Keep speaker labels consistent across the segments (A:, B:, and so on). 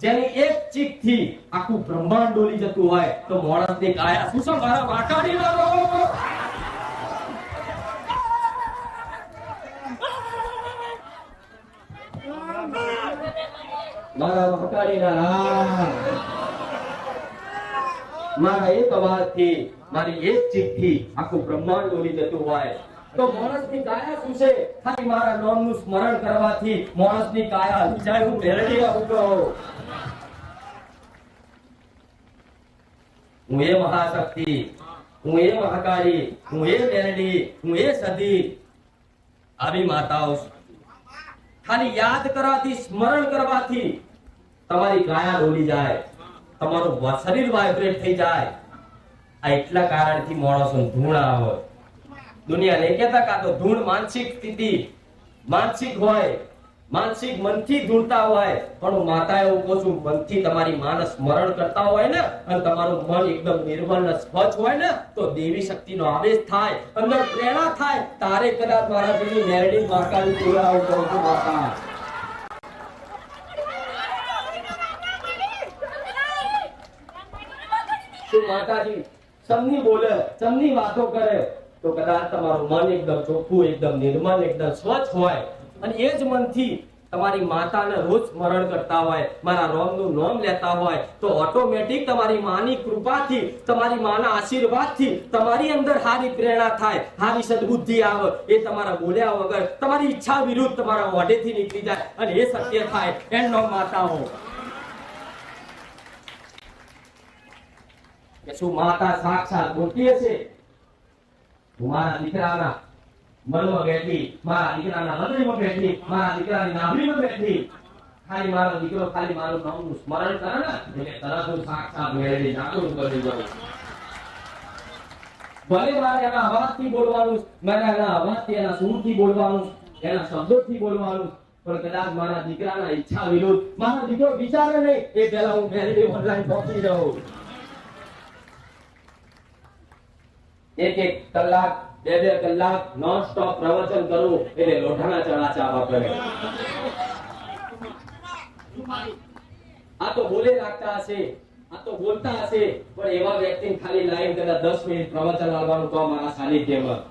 A: જેની એક ચીકથી આખું બ્રહ્માંડ ડોલી જતું હોય તો માણસની કાયા શું શું મારા વાટાડી લાવો મારા વાટાડી ના મારા એક અવાજથી મારી એક ચીકથી આખું બ્રહ્માંડ ડોલી જતું હોય તો માણસની કાયા શું છે ખાલી મારા નામનું સ્મરણ કરવાથી માણસની કાયા હલી હું મેળવી આવું હું એ મહાશક્તિ, હું એ મહાકાળી, હું એ મેરડી, હું એ સદી આવી માતાઓ. ખાલી યાદ કરવાથી સ્મરણ કરવાથી તમારી ગાયા ડોલી જાય, તમારું શરીર વાઇબ્રેટ થઈ જાય. આ એટલા કારણથી માણસો ધૂણ આવે દુનિયા ને કહેતા કાં તો ધૂણ માનસિક સ્થિતિ, માનસિક હોય. માનસિક મનથી ધૂણતા હોય, પણ માતા એવું કહું છું, મનથી તમારી માને સ્મરણ કરતા હોય ને, અને તમારું મન એકદમ નિર્મળ ને સ્વચ્છ હોય ને, તો દેવી શક્તિનો આવેશ થાય, અંદર પ્રેરણા થાય. તારે કદાચ મારા જેવી મેરડી મહાકાળી પૂરા આવું કહું છું, માતા. શું માતાજી સમની બોલે સમની વાતો કરે? તો કદાચ તમારું મન એકદમ ચોખ્ખું, એકદમ નિર્મલ એકદમ સ્વચ્છ હોય. અને એ જ મનથી તમારી માતાને રોજ સ્મરણ કરતા હોય, મારા રોમનું નામ લેતા હોય, તો ઓટોમેટિક તમારી માની કૃપાથી, તમારી માના આશીર્વાદથી તમારી અંદર હારી પ્રેરણા થાય, સારી સદબુદ્ધિ આવે, એ તમારા બોલ્યા વગર, તમારી ઈચ્છા વિરુદ્ધ તમારા મોઢેથી નીકળી જાય, અને એ સત્ય થાય. એનો માતાઓ. શું માતા સાક્ષાત બોલતી હશે મારા દીકરાના મનમાં બેઠી, મારા દીકરાના હૃદયમાં બેઠી, મારા દીકરાની નાભીમાં બેઠી. ખાલી મારો દીકરો, ખાલી મારું નામનું સ્મરણ કરે ને, એટલે તરત હું સાક્ષાત મેળવી જાગૃત કરી દઉં ભલે મારે એના અવાજથી બોલવાનું, મારે એના અવાજથી, એના સૂરથી બોલવાનું, એના શબ્દોથી બોલવાનું, પણ કદાચ મારા દીકરાના ઈચ્છા વિરુદ્ધ મારો દીકરો વિચારે નહીં, એ પહેલા હું પહોંચી જાઉં. એક એક કલાક બે બે કલાક નોન સ્ટોપ પ્રવચન કરું એટલે લોઢાના ચણા ચાવા પડે આ તો બોલે રાખતા હશે, આ તો બોલતા હશે, પણ એવા વ્યક્તિ ખાલી લાઈન કદાચ દસ મિનિટ પ્રવચન આવવાનું કામ મારા સાનિધ્યમાં.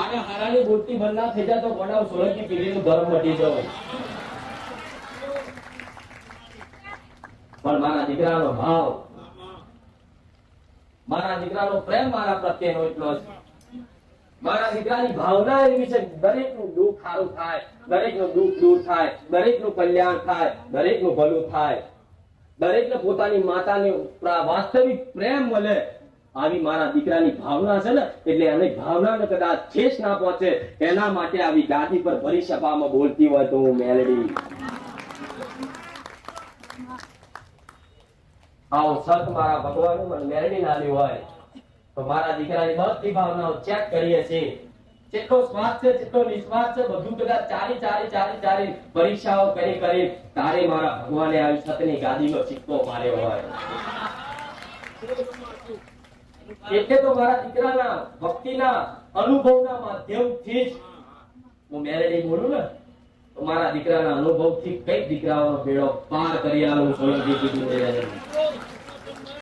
A: આને હારાની બોલતી બંધ ના થઈ જાય તો બનાવ સોલંકી પેઢીનું ધર્મ મટી જાય પણ મારા દીકરાનો ભાવ, મારા દીકરાનો પ્રેમ મારા પ્રત્યેનો એટલો છે મારા દીકરાની ભાવના એવી છે દરેકનું દુઃખ સારું થાય, દરેકનું દુઃખ દૂર થાય, દરેકનું કલ્યાણ થાય, દરેકનું ભલું થાય. દરેકને પોતાની માતાને વાસ્તવિક પ્રેમ મળે આવી મારા દીકરાની ભાવના છે ને, એટલે અને ભાવનાને કદાચ છેસ ના પહોંચે, એના માટે આવી ગાદી પર ભરી સભામાં બોલતી હોય તો હું મેલડી. આવો સત મારા ભગવાન મેલડી નાની હોય. તો મારા દીકરાની બધી ભાવનાઓ ચેક કરીએ છીએ. જેટલો સ્વાર્થ છે જેટલો નિસ્વાર્થ છે બધું બધા ચારી ચારી ચારી ચારી પરીક્ષાઓ કરી કરી તારે મારા ભગવાને આવી સતની ગાદીનો સિક્કો માર્યો હોય. એટલે તો મારા દીકરાના ભક્તિના અનુભવના માધ્યમથી જ હું મેલેડી બોલું ને, તો મારા દીકરાના અનુભવથી કઈ દીકરાઓનો બેડો પાર કરી આવું સોલંકી કીધું